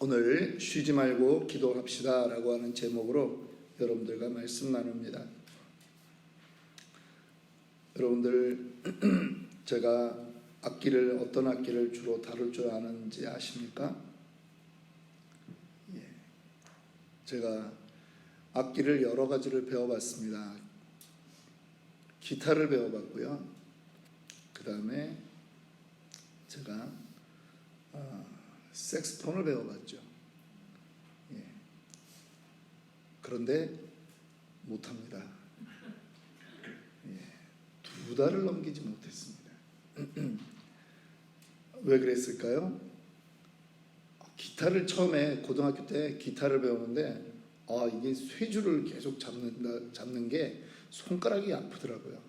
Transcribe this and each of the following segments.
오늘 쉬지 말고 기도합시다 라고 하는 제목으로 여러분들과 말씀 나눕니다. 여러분들 제가 악기를 어떤 악기를 주로 다룰 줄 아는지 아십니까? 예. 제가 악기를 여러 가지를 배워봤습니다. 기타를 배워봤고요. 그 다음에 제가 어, 색스폰을 배워봤죠. 예. 그런데 못합니다. 예. 두 달을 넘기지 못했습니다. 왜 그랬을까요? 기타를 처음에 고등학교 때 기타를 배우는데 아 이게 쇠줄을 계속 잡는다 잡는 게 손가락이 아프더라고요.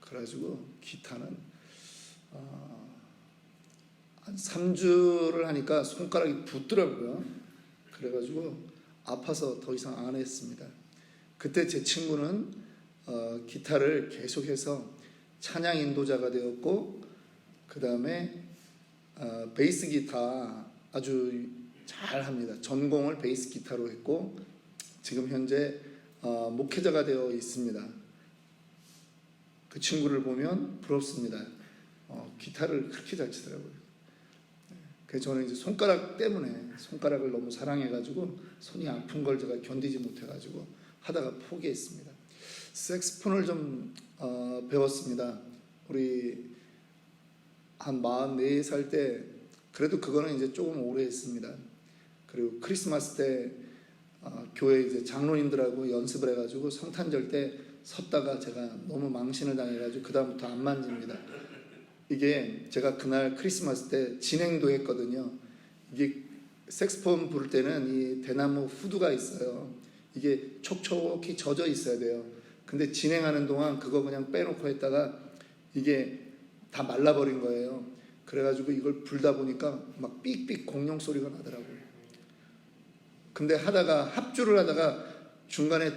그래가지고 기타는 어, 한 3주를 하니까 손가락이 붓더라고요. 그래가지고 아파서 더 이상 안 했습니다. 그때 제 친구는 어, 기타를 계속해서 찬양 인도자가 되었고 그 다음에 어, 베이스 기타 아주 잘 합니다. 전공을 베이스 기타로 했고 지금 현재 어, 목회자가 되어 있습니다. 그 친구를 보면 부럽습니다. 어, 기타를 그렇게 잘 치더라고요. 그래서 저는 이제 손가락 때문에 손가락을 너무 사랑해가지고 손이 아픈 걸 제가 견디지 못해가지고 하다가 포기했습니다. 색스폰을 좀 어, 배웠습니다. 우리 한 44살 때 그래도 그거는 이제 조금 오래 했습니다. 그리고 크리스마스 때 어, 교회 이제 장로님들하고 연습을 해가지고 성탄절 때 섰다가 제가 너무 망신을 당해가지고 그 다음부터 안 만집니다. 이게 제가 그날 크리스마스 때 진행도 했거든요. 이게 색스폰 부를 때는 이 대나무 후드가 있어요. 이게 촉촉히 젖어 있어야 돼요. 근데 진행하는 동안 그거 그냥 빼놓고 했다가 이게 다 말라버린 거예요. 그래가지고 이걸 불다 보니까 막 삑삑 공룡 소리가 나더라고요. 근데 하다가 합주를 하다가 중간에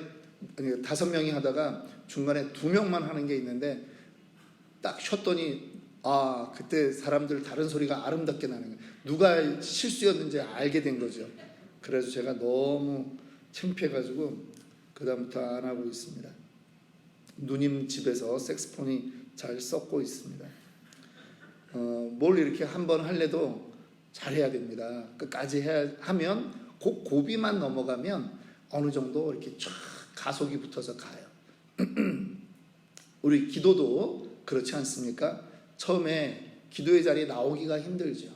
다섯 명이 하다가 중간에 두 명만 하는 게 있는데 딱 쉬었더니 아 그때 사람들 다른 소리가 아름답게 나는 거예요. 누가 실수였는지 알게 된 거죠. 그래서 제가 너무 창피해가지고 그 다음부터 안 하고 있습니다. 누님 집에서 색스폰이 잘 썩고 있습니다. 어, 뭘 이렇게 한 번 할래도 잘해야 됩니다. 끝까지 해야 하면 고, 고비만 넘어가면 어느 정도 이렇게 쫙 가속이 붙어서 가요. 우리 기도도 그렇지 않습니까? 처음에 기도의 자리에 나오기가 힘들죠.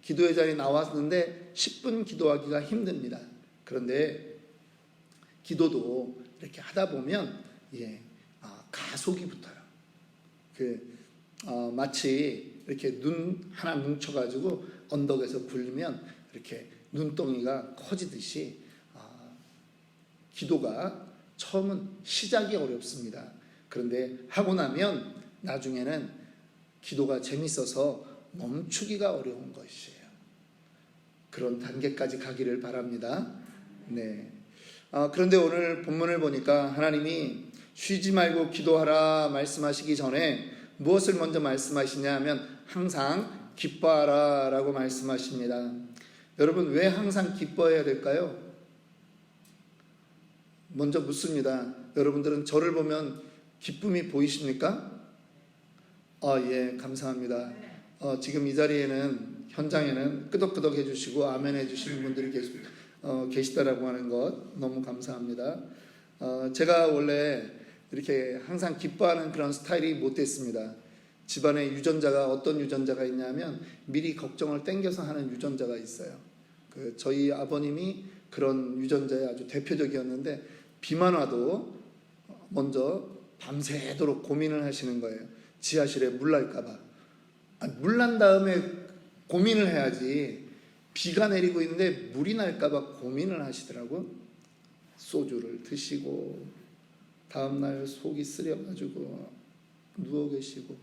기도의 자리에 나왔는데 10분 기도하기가 힘듭니다. 그런데 기도도 이렇게 하다 보면 예, 아, 가속이 붙어요. 그 어, 마치 이렇게 눈 하나 뭉쳐가지고 언덕에서 굴리면 이렇게 눈덩이가 커지듯이 아, 기도가 처음은 시작이 어렵습니다. 그런데 하고 나면 나중에는 기도가 재밌어서 멈추기가 어려운 것이에요. 그런 단계까지 가기를 바랍니다. 네. 아, 그런데 오늘 본문을 보니까 하나님이 쉬지 말고 기도하라 말씀하시기 전에 무엇을 먼저 말씀하시냐 하면 항상 기뻐하라 라고 말씀하십니다. 여러분 왜 항상 기뻐해야 될까요? 먼저 묻습니다. 여러분들은 저를 보면 기쁨이 보이십니까? 아, 예, 감사합니다. 어, 지금 이 자리에는 현장에는 끄덕끄덕 해주시고 아멘 해주시는 분들이 계시, 어, 계시다라고 하는 것 너무 감사합니다. 어, 제가 원래 이렇게 항상 기뻐하는 그런 스타일이 못 됐습니다. 집안에 유전자가 어떤 유전자가 있냐면 미리 걱정을 땡겨서 하는 유전자가 있어요. 그 저희 아버님이 그런 유전자의 아주 대표적이었는데 비만 와도 먼저 밤새도록 고민을 하시는 거예요. 지하실에 물 날까봐. 아, 물난 다음에 고민을 해야지. 비가 내리고 있는데 물이 날까봐 고민을 하시더라고. 소주를 드시고 다음날 속이 쓰려가지고 누워 계시고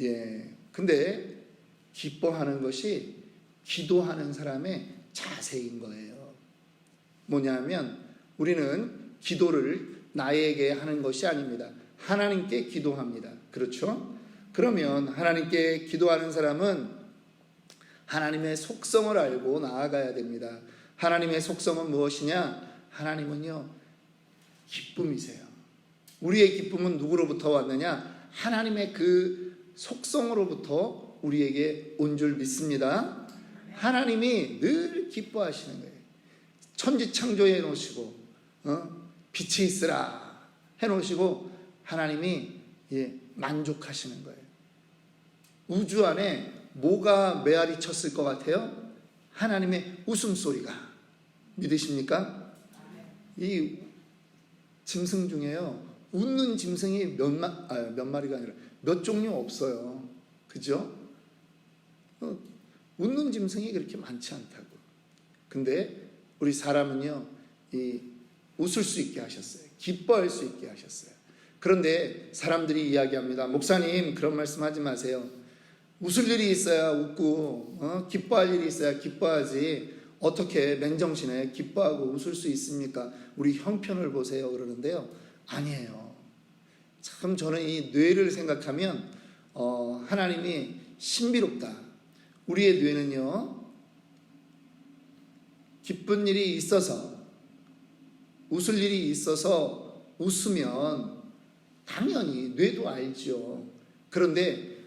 예 근데 기뻐하는 것이 기도하는 사람의 자세인 거예요 뭐냐면 우리는 기도를 나에게 하는 것이 아닙니다 하나님께 기도합니다 그렇죠 그러면 하나님께 기도하는 사람은 하나님의 속성을 알고 나아가야 됩니다. 하나님의 속성은 무엇이냐? 하나님은요, 기쁨이세요. 우리의 기쁨은 누구로부터 왔느냐? 하나님의 그 속성으로부터 우리에게 온 줄 믿습니다. 하나님이 늘 기뻐하시는 거예요. 천지 창조해 놓으시고, 어? 빛이 있으라 해 놓으시고, 하나님이 예, 만족하시는 거예요. 우주 안에 뭐가 메아리 쳤을 것 같아요? 하나님의 웃음소리가. 믿으십니까? 이 짐승 중에요. 웃는 짐승이 몇, 마, 아, 몇 마리가 아니라 몇 종류 없어요. 그죠? 어, 웃는 짐승이 그렇게 많지 않다고. 근데 우리 사람은요, 이 웃을 수 있게 하셨어요. 기뻐할 수 있게 하셨어요. 그런데 사람들이 이야기합니다. 목사님, 그런 말씀 하지 마세요. 웃을 일이 있어야 웃고, 어? 기뻐할 일이 있어야 기뻐하지. 어떻게 맨정신에 기뻐하고 웃을 수 있습니까? 우리 형편을 보세요. 그러는데요. 아니에요. 참 저는 이 뇌를 생각하면, 어, 하나님이 신비롭다. 우리의 뇌는요, 기쁜 일이 있어서, 웃을 일이 있어서 웃으면 당연히 뇌도 알죠. 그런데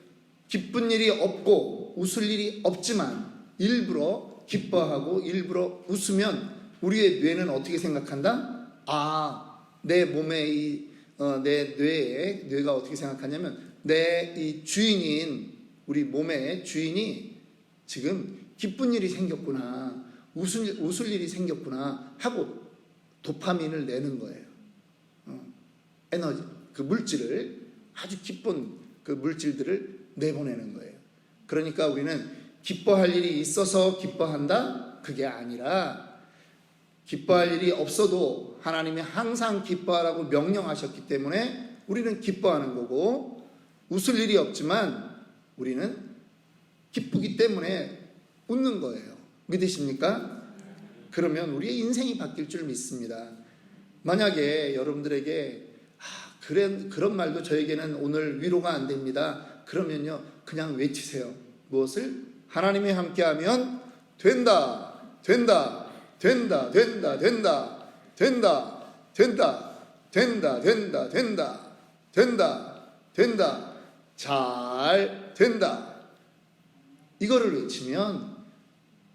기쁜 일이 없고 웃을 일이 없지만 일부러 기뻐하고 일부러 웃으면 우리의 뇌는 어떻게 생각한다? 아, 내 몸에 이, 어, 내 뇌에, 뇌가 어떻게 생각하냐면 내 이 주인인 우리 몸의 주인이 지금 기쁜 일이 생겼구나. 웃을, 웃을 일이 생겼구나. 하고 도파민을 내는 거예요. 어, 에너지, 그 물질을 아주 기쁜 그 물질들을 내보내는 거예요. 그러니까 우리는 기뻐할 일이 있어서 기뻐한다? 그게 아니라 기뻐할 일이 없어도 하나님이 항상 기뻐하라고 명령하셨기 때문에 우리는 기뻐하는 거고 웃을 일이 없지만 우리는 기쁘기 때문에 웃는 거예요. 믿으십니까? 그러면 우리의 인생이 바뀔 줄 믿습니다. 만약에 여러분들에게 아, 그런, 그런 말도 저에게는 오늘 위로가 안 됩니다. 그러면요, 그냥 외치세요. 무엇을? 하나님이 함께하면 된다, 된다, 된다, 된다, 된다, 된다, 된다, 된다, 된다, 된다, 된다, 된다, 잘 된다. 이거를 외치면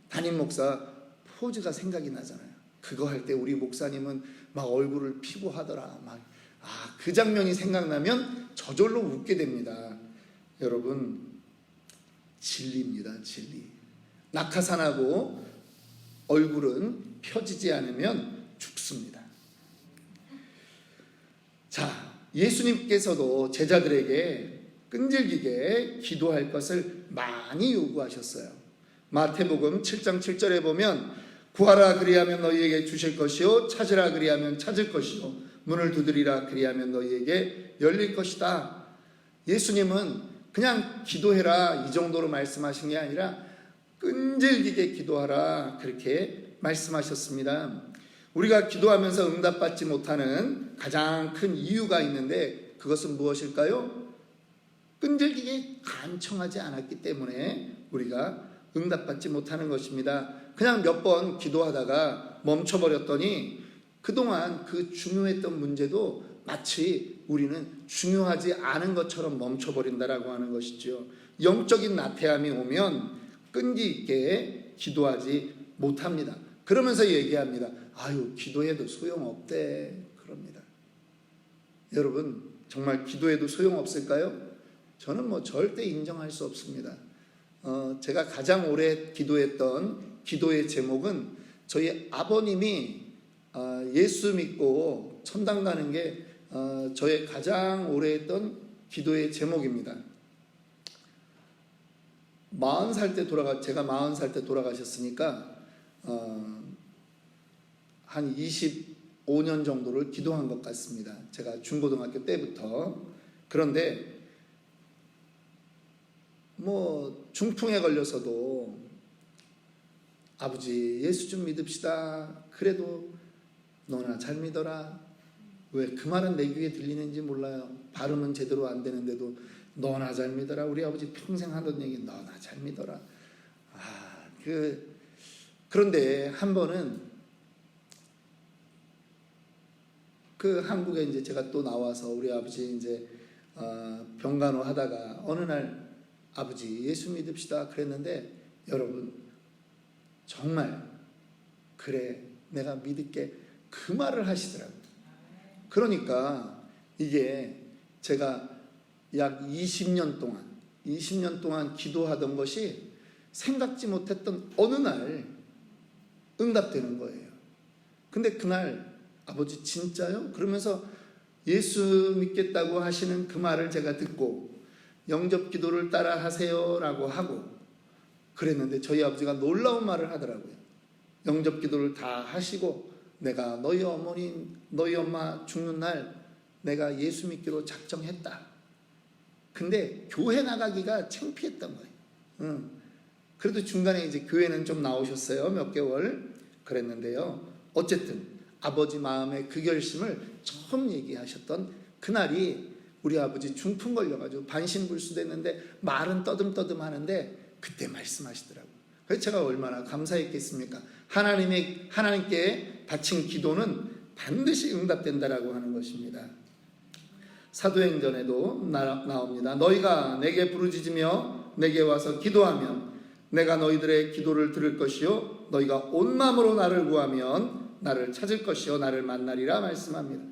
담임 목사 포즈가 생각이 나잖아요. 그거 할 때 우리 목사님은 막 얼굴을 피고 하더라. 막, 아, 그 장면이 생각나면 저절로 웃게 됩니다. 여러분, 진리입니다, 진리. 낙하산하고 얼굴은 펴지지 않으면 죽습니다. 자, 예수님께서도 제자들에게 끈질기게 기도할 것을 많이 요구하셨어요. 마태복음 7장 7절에 보면 구하라 그리하면 너희에게 주실 것이요 찾으라 그리하면 찾을 것이요 문을 두드리라 그리하면 너희에게 열릴 것이다. 예수님은 그냥 기도해라 이 정도로 말씀하신 게 아니라 끈질기게 기도하라 그렇게 말씀하셨습니다. 우리가 기도하면서 응답받지 못하는 가장 큰 이유가 있는데 그것은 무엇일까요? 끈질기게 간청하지 않았기 때문에 우리가 응답받지 못하는 것입니다. 그냥 몇 번 기도하다가 멈춰버렸더니 그동안 그 중요했던 문제도 마치 우리는 중요하지 않은 것처럼 멈춰버린다라고 하는 것이죠. 영적인 나태함이 오면 끈기 있게 기도하지 못합니다. 그러면서 얘기합니다. 아유, 기도해도 소용없대. 그럽니다. 여러분, 정말 기도해도 소용없을까요? 저는 뭐 절대 인정할 수 없습니다. 어, 제가 가장 오래 기도했던 기도의 제목은 저희 아버님이 어, 예수 믿고 천당 가는 게 어, 저의 가장 오래 했던 기도의 제목입니다. 40살 때 돌아가 제가 40살 때 돌아가셨으니까 어, 한 25년 정도를 기도한 것 같습니다. 제가 중고등학교 때부터 그런데 뭐 중풍에 걸려서도 아버지 예수 좀 믿읍시다. 그래도 너나 잘 믿어라. 왜 그 말은 내 귀에 들리는지 몰라요. 발음은 제대로 안 되는데도 너나 잘 믿어라. 우리 아버지 평생 하던 얘기 너나 잘 믿어라. 아 그 그런데 한 번은 그 한국에 이제 제가 또 나와서 우리 아버지 이제 어, 병간호 하다가 어느 날 아버지 예수 믿읍시다 그랬는데 여러분 정말 그래 내가 믿을게 그 말을 하시더라고요. 그러니까 이게 제가 약 20년 동안 20년 동안 기도하던 것이 생각지 못했던 어느 날 응답되는 거예요. 근데 그날 아버지 진짜요? 그러면서 예수 믿겠다고 하시는 그 말을 제가 듣고 영접 기도를 따라 하세요라고 하고 그랬는데 저희 아버지가 놀라운 말을 하더라고요. 영접 기도를 다 하시고 내가 너희 어머니, 너희 엄마 죽는 날 내가 예수 믿기로 작정했다. 근데 교회 나가기가 창피했던 거예요. 응. 그래도 중간에 이제 교회는 좀 나오셨어요. 몇 개월. 그랬는데요. 어쨌든 아버지 마음의 그 결심을 처음 얘기하셨던 그날이 우리 아버지 중풍 걸려가지고 반신불수 됐는데 말은 떠듬떠듬 하는데 그때 말씀하시더라고요. 그래서 제가 얼마나 감사했겠습니까? 하나님의, 하나님께 바친 기도는 반드시 응답된다라고 하는 것입니다. 사도행전에도 나, 나옵니다. 너희가 내게 부르짖으며 내게 와서 기도하면 내가 너희들의 기도를 들을 것이요 너희가 온 마음으로 나를 구하면 나를 찾을 것이요 나를 만나리라 말씀합니다.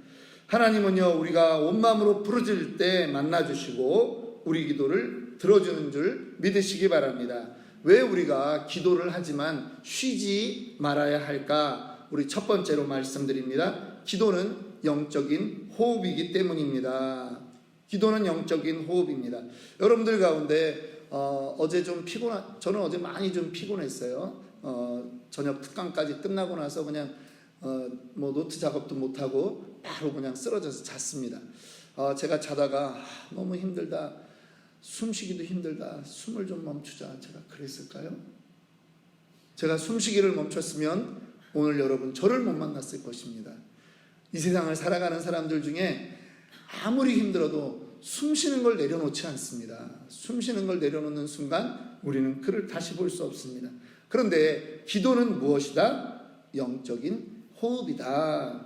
하나님은요 우리가 온 마음으로 부르짖을 때 만나 주시고 우리 기도를 들어주는 줄 믿으시기 바랍니다. 왜 우리가 기도를 하지만 쉬지 말아야 할까? 우리 첫 번째로 말씀드립니다. 기도는 영적인 호흡이기 때문입니다. 기도는 영적인 호흡입니다. 여러분들 가운데 어, 어제 좀 피곤, 저는 어제 많이 좀 피곤했어요. 어, 저녁 특강까지 끝나고 나서 그냥 어, 뭐 노트 작업도 못 하고 바로 그냥 쓰러져서 잤습니다. 어, 제가 자다가 아, 너무 힘들다, 숨쉬기도 힘들다, 숨을 좀 멈추자. 제가 그랬을까요? 제가 숨쉬기를 멈췄으면 오늘 여러분 저를 못 만났을 것입니다. 이 세상을 살아가는 사람들 중에 아무리 힘들어도 숨 쉬는 걸 내려놓지 않습니다. 숨 쉬는 걸 내려놓는 순간 우리는 그를 다시 볼 수 없습니다. 그런데 기도는 무엇이다? 영적인 호흡이다.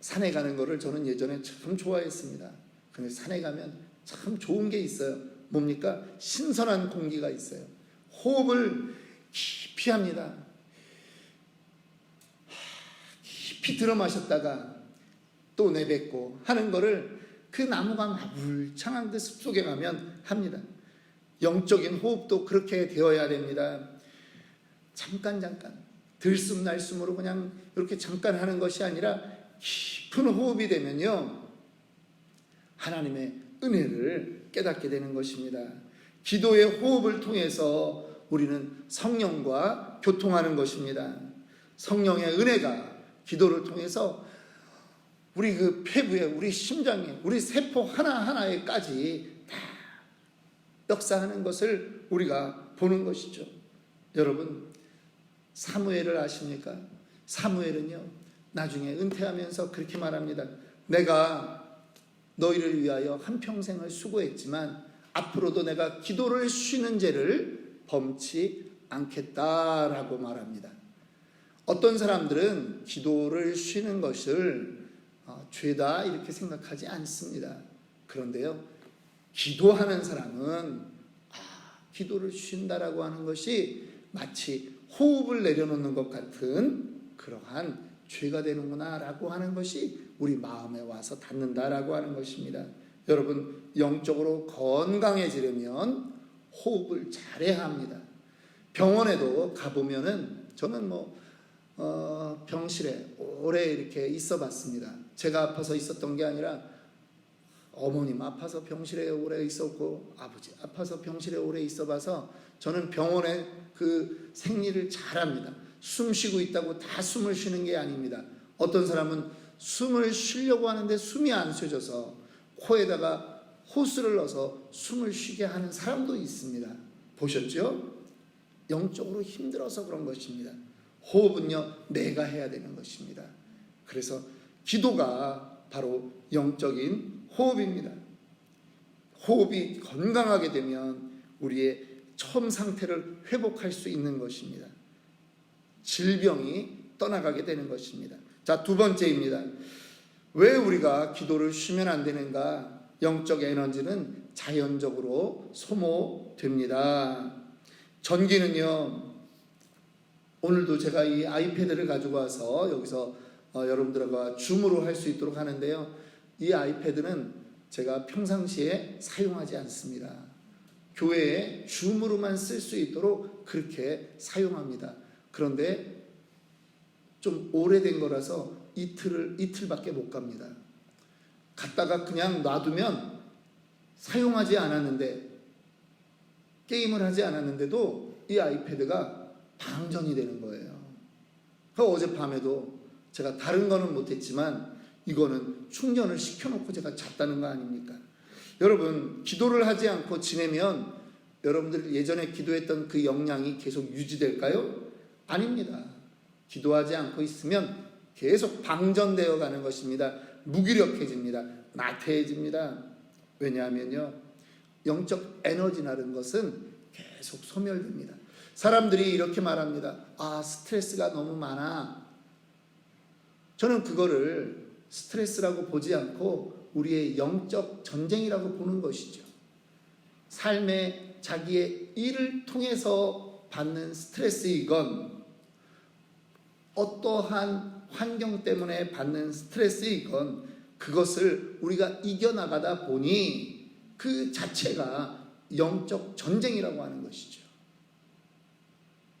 산에 가는 거를 저는 예전에 참 좋아했습니다. 근데 산에 가면 참 좋은 게 있어요. 뭡니까? 신선한 공기가 있어요. 호흡을 깊이 합니다. 깊이 들어 마셨다가 또 내뱉고 하는 거를 그 나무가 마불창한 그 숲속에 가면 합니다. 영적인 호흡도 그렇게 되어야 됩니다. 잠깐 잠깐 들숨 날숨으로 그냥 이렇게 잠깐 하는 것이 아니라 깊은 호흡이 되면요 하나님의 은혜를 깨닫게 되는 것입니다. 기도의 호흡을 통해서 우리는 성령과 교통하는 것입니다. 성령의 은혜가 기도를 통해서 우리 그 폐부에, 우리 심장에, 우리 세포 하나하나에까지 다 역사하는 것을 우리가 보는 것이죠. 여러분, 사무엘을 아십니까? 사무엘은요, 나중에 은퇴하면서 그렇게 말합니다. 내가 너희를 위하여 한평생을 수고했지만 앞으로도 내가 기도를 쉬는 죄를 범치 않겠다라고 말합니다. 어떤 사람들은 기도를 쉬는 것을 어, 죄다 이렇게 생각하지 않습니다. 그런데요, 기도하는 사람은 아, 기도를 쉰다라고 하는 것이 마치 호흡을 내려놓는 것 같은 그러한 죄가 되는구나라고 하는 것이 우리 마음에 와서 닿는다라고 하는 것입니다. 여러분 영적으로 건강해지려면 호흡을 잘해야 합니다. 병원에도 가보면은 저는 뭐 어, 병실에 오래 이렇게 있어 봤습니다. 제가 아파서 있었던 게 아니라 어머님 아파서 병실에 오래 있었고 아버지 아파서 병실에 오래 있어 봐서 저는 병원의 그 생리를 잘합니다. 숨 쉬고 있다고 다 숨을 쉬는 게 아닙니다. 어떤 사람은 숨을 쉬려고 하는데 숨이 안 쉬어져서 코에다가 호스를 넣어서 숨을 쉬게 하는 사람도 있습니다. 보셨죠? 영적으로 힘들어서 그런 것입니다. 호흡은요, 내가 해야 되는 것입니다. 그래서 기도가 바로 영적인 호흡입니다. 호흡이 건강하게 되면 우리의 처음 상태를 회복할 수 있는 것입니다. 질병이 떠나가게 되는 것입니다. 자, 두 번째입니다. 왜 우리가 기도를 쉬면 안 되는가? 영적 에너지는 자연적으로 소모됩니다. 전기는요, 오늘도 제가 이 아이패드를 가지고 와서 여기서 어, 여러분들과 줌으로 할 수 있도록 하는데요. 이 아이패드는 제가 평상시에 사용하지 않습니다. 교회에 줌으로만 쓸 수 있도록 그렇게 사용합니다. 그런데 좀 오래된 거라서 이틀을 이틀밖에 못 갑니다. 갔다가 그냥 놔두면 사용하지 않았는데 게임을 하지 않았는데도 이 아이패드가 방전이 되는 거예요. 그 어젯밤에도 제가 다른 거는 못했지만 이거는 충전을 시켜놓고 제가 잤다는 거 아닙니까? 여러분 기도를 하지 않고 지내면 여러분들 예전에 기도했던 그 역량이 계속 유지될까요? 아닙니다. 기도하지 않고 있으면 계속 방전되어 가는 것입니다. 무기력해집니다. 나태해집니다. 왜냐하면요. 영적 에너지라는 것은 계속 소멸됩니다. 사람들이 이렇게 말합니다. 아, 스트레스가 너무 많아. 저는 그거를 스트레스라고 보지 않고 우리의 영적 전쟁이라고 보는 것이죠. 삶의 자기의 일을 통해서 받는 스트레스이건 어떠한 환경 때문에 받는 스트레스이건 그것을 우리가 이겨나가다 보니 그 자체가 영적 전쟁이라고 하는 것이죠.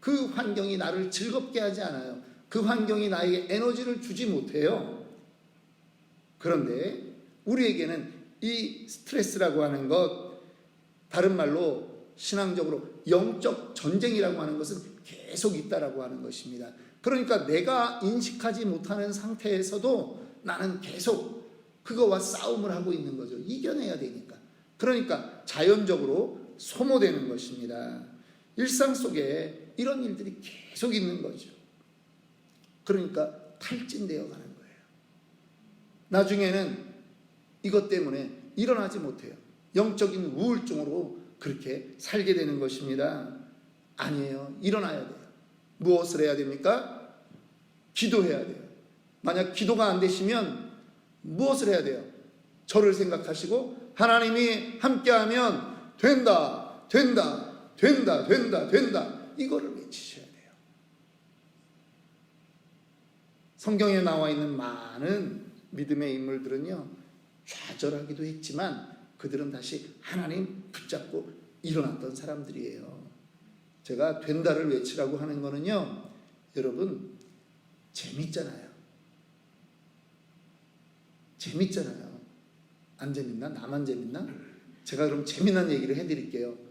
그 환경이 나를 즐겁게 하지 않아요. 그 환경이 나에게 에너지를 주지 못해요. 그런데 우리에게는 이 스트레스라고 하는 것, 다른 말로 신앙적으로 영적 전쟁이라고 하는 것은 계속 있다라고 하는 것입니다. 그러니까 내가 인식하지 못하는 상태에서도 나는 계속 그거와 싸움을 하고 있는 거죠. 이겨내야 되니까. 그러니까 자연적으로 소모되는 것입니다. 일상 속에 이런 일들이 계속 있는 거죠. 그러니까 탈진되어 가는 거예요. 나중에는 이것 때문에 일어나지 못해요. 영적인 우울증으로 그렇게 살게 되는 것입니다. 아니에요. 일어나야 돼요. 무엇을 해야 됩니까? 기도해야 돼요. 만약 기도가 안 되시면 무엇을 해야 돼요? 저를 생각하시고 하나님이 함께하면 된다, 된다, 된다, 된다, 된다. 이거를 외치셔야 돼요. 성경에 나와 있는 많은 믿음의 인물들은요, 좌절하기도 했지만 그들은 다시 하나님 붙잡고 일어났던 사람들이에요. 제가 된다를 외치라고 하는 거는요, 여러분, 재밌잖아요. 재밌잖아요. 안 재밌나? 나만 재밌나? 제가 그럼 재미난 얘기를 해드릴게요.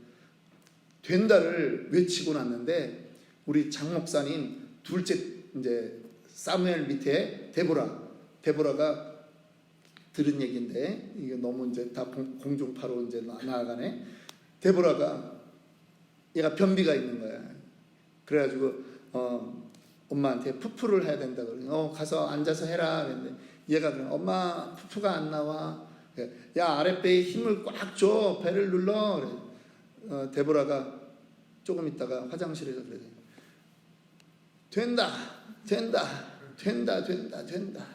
된다를 외치고 났는데 우리 장 목사님 둘째 이제 사무엘 밑에 데보라 데보라가 들은 얘기인데 이게 너무 이제 다 공중파로 이제 나아가네. 데보라가 얘가 변비가 있는 거야. 그래가지고 어 엄마한테 푸푸를 해야 된다 그러니 어 가서 앉아서 해라 그랬는데 얘가 그래 엄마 푸푸가 안 나와. 야 아랫배에 힘을 꽉 줘 배를 눌러. 그래. 어, 데보라가 조금 있다가 화장실에서 그래. 된다, 된다, 된다, 된다, 된다.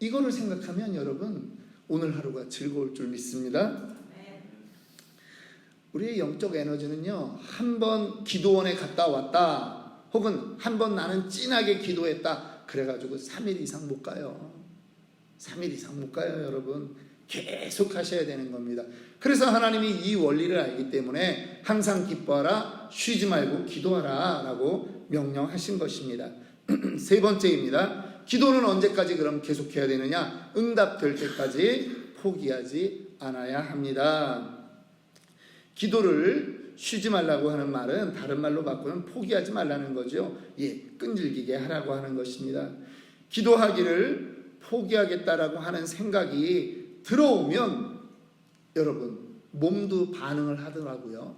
이거를 생각하면 여러분 오늘 하루가 즐거울 줄 믿습니다. 우리의 영적 에너지는요 한 번 기도원에 갔다 왔다 혹은 한 번 나는 진하게 기도했다 그래가지고 3일 이상 못 가요. 3일 이상 못 가요, 여러분. 계속 하셔야 되는 겁니다. 그래서 하나님이 이 원리를 알기 때문에 항상 기뻐하라, 쉬지 말고 기도하라 라고 명령하신 것입니다. 세 번째입니다. 기도는 언제까지 그럼 계속해야 되느냐? 응답될 때까지 포기하지 않아야 합니다. 기도를 쉬지 말라고 하는 말은 다른 말로 바꾸면 포기하지 말라는 거죠. 예, 끈질기게 하라고 하는 것입니다. 기도하기를 포기하겠다라고 하는 생각이 들어오면 여러분 몸도 반응을 하더라고요.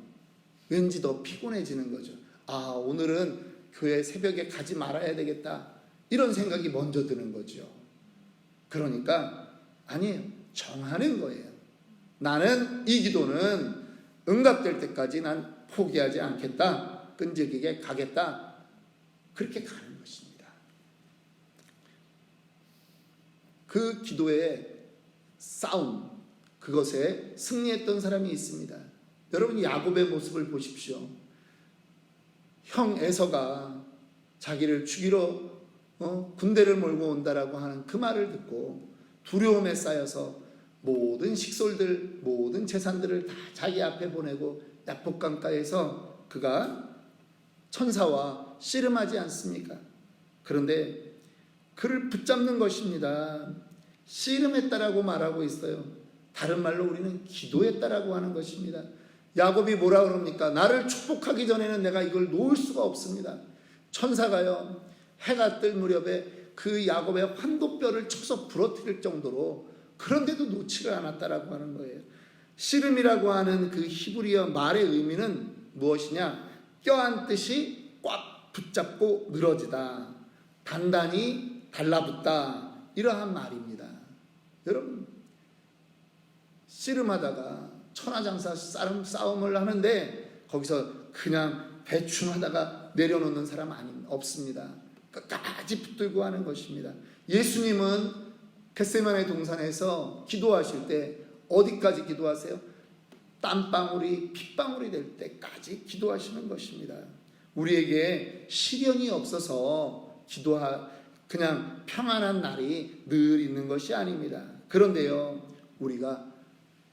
왠지 더 피곤해지는 거죠. 아, 오늘은 교회 새벽에 가지 말아야 되겠다. 이런 생각이 먼저 드는 거죠. 그러니까 아니에요. 정하는 거예요. 나는 이 기도는 응답될 때까지 난 포기하지 않겠다. 끈질기게 가겠다. 그렇게 가는 것입니다. 그 기도의 싸움, 그것에 승리했던 사람이 있습니다. 여러분 야곱의 모습을 보십시오. 형 에서가 자기를 죽이러 어, 군대를 몰고 온다라고 하는 그 말을 듣고 두려움에 쌓여서 모든 식솔들, 모든 재산들을 다 자기 앞에 보내고 야복강가에서 그가 천사와 씨름하지 않습니까? 그런데 그를 붙잡는 것입니다. 씨름했다라고 말하고 있어요. 다른 말로 우리는 기도했다라고 하는 것입니다. 야곱이 뭐라 그럽니까? 나를 축복하기 전에는 내가 이걸 놓을 수가 없습니다. 천사가요. 해가 뜰 무렵에 그 야곱의 환도뼈를 쳐서 부러뜨릴 정도로 그런데도 놓지를 않았다라고 하는 거예요. 씨름이라고 하는 그 히브리어 말의 의미는 무엇이냐? 껴안듯이 꽉 붙잡고 늘어지다. 단단히 달라붙다. 이러한 말입니다. 여러분, 씨름하다가 천하장사 싸움, 싸움을 하는데 거기서 그냥 배충하다가 내려놓는 사람 아니, 없습니다. 끝까지 붙들고 하는 것입니다. 예수님은 겟세마네 동산에서 기도하실 때 어디까지 기도하세요? 땀방울이 핏방울이 될 때까지 기도하시는 것입니다. 우리에게 시련이 없어서 기도하 그냥 평안한 날이 늘 있는 것이 아닙니다. 그런데요, 우리가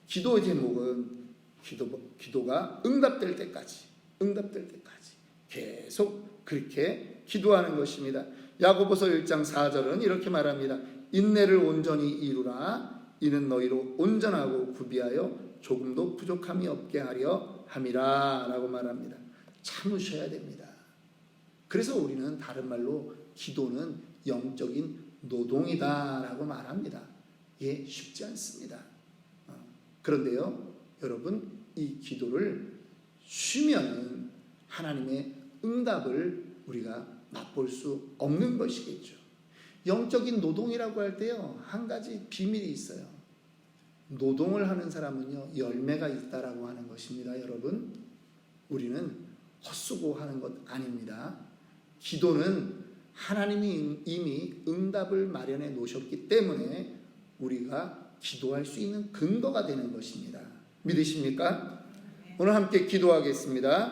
기도 제목은 기도, 기도가 응답될 때까지, 응답될 때까지 계속 그렇게 기도하는 것입니다. 야고보서 1장 4절은 이렇게 말합니다. 인내를 온전히 이루라. 이는 너희로 온전하고 구비하여 조금도 부족함이 없게 하려 함이라. 라고 말합니다. 참으셔야 됩니다. 그래서 우리는 다른 말로 기도는 영적인 노동이다. 라고 말합니다. 예, 쉽지 않습니다. 어, 그런데요, 여러분, 이 기도를 쉬면 하나님의 응답을 우리가 맛볼 수 없는 것이겠죠. 영적인 노동이라고 할 때요, 한 가지 비밀이 있어요. 노동을 하는 사람은요, 열매가 있다라고 하는 것입니다, 여러분. 우리는 헛수고 하는 것 아닙니다. 기도는 하나님이 이미 응답을 마련해 놓으셨기 때문에 우리가 기도할 수 있는 근거가 되는 것입니다. 믿으십니까? 오늘 함께 기도하겠습니다.